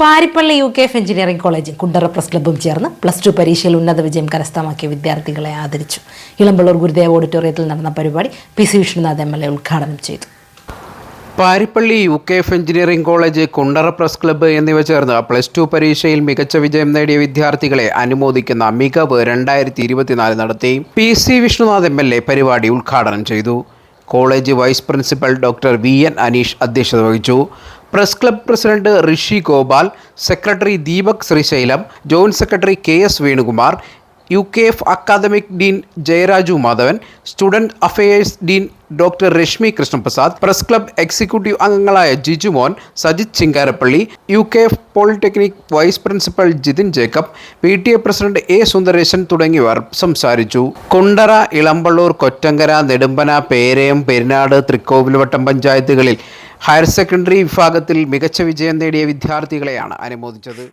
Parippally U K F engineering college Kundara press ക്ലബ്ബും ചേർന്ന് plus two പരീക്ഷയിൽ ഉന്നത വിജയം കരസ്ഥമാക്കിയ വിദ്യാർത്ഥികളെ ആദരിച്ചു. ഇളമ്പള്ളൂർ ഗുരുദേവ ഓഡിറ്റോറിയത്തിൽ നടന്ന പരിപാടി P C Vishnunath M L A ഉദ്ഘാടനം ചെയ്തു. Parippally U K F engineering college Kundara press club എന്നിവ ചേർന്ന് പ്ലസ് ടു പരീക്ഷയിൽ മികച്ച വിജയം നേടിയ വിദ്യാർത്ഥികളെ അനുമോദിക്കുന്ന മികവ് രണ്ടായിരത്തി ഇരുപത്തിനാല് നടത്തി P C Vishnunath M L A പരിപാടി ഉദ്ഘാടനം ചെയ്തു. College vice principal doctor V N Aneesh അധ്യക്ഷത വഹിച്ചു. Press club president Rishi Gopal secretary Deepak Srisailam joint secretary K S Venukumar U K F academic dean Jayaraju Madhavan student affairs dean doctor Rashmi Krishnaprasad press club executive അംഗങ്ങളായ Jiju Jijumon Sajith Chingarappally U K F polytechnic vice principal Jithin Jacob P T A president A Sundaresan തുടങ്ങിയവർ സംസാരിച്ചു. കുണ്ടറ ഇളമ്പള്ളൂർ കൊറ്റങ്കര നെടുമ്പന പേരയം പെരിനാട് തൃക്കോവിൽവട്ടം പഞ്ചായത്തുകളിൽ higher secondary വിഭാഗത്തിൽ മികച്ച വിജയം നേടിയ വിദ്യാർത്ഥികളെയാണ് അനുമോദിച്ചത്.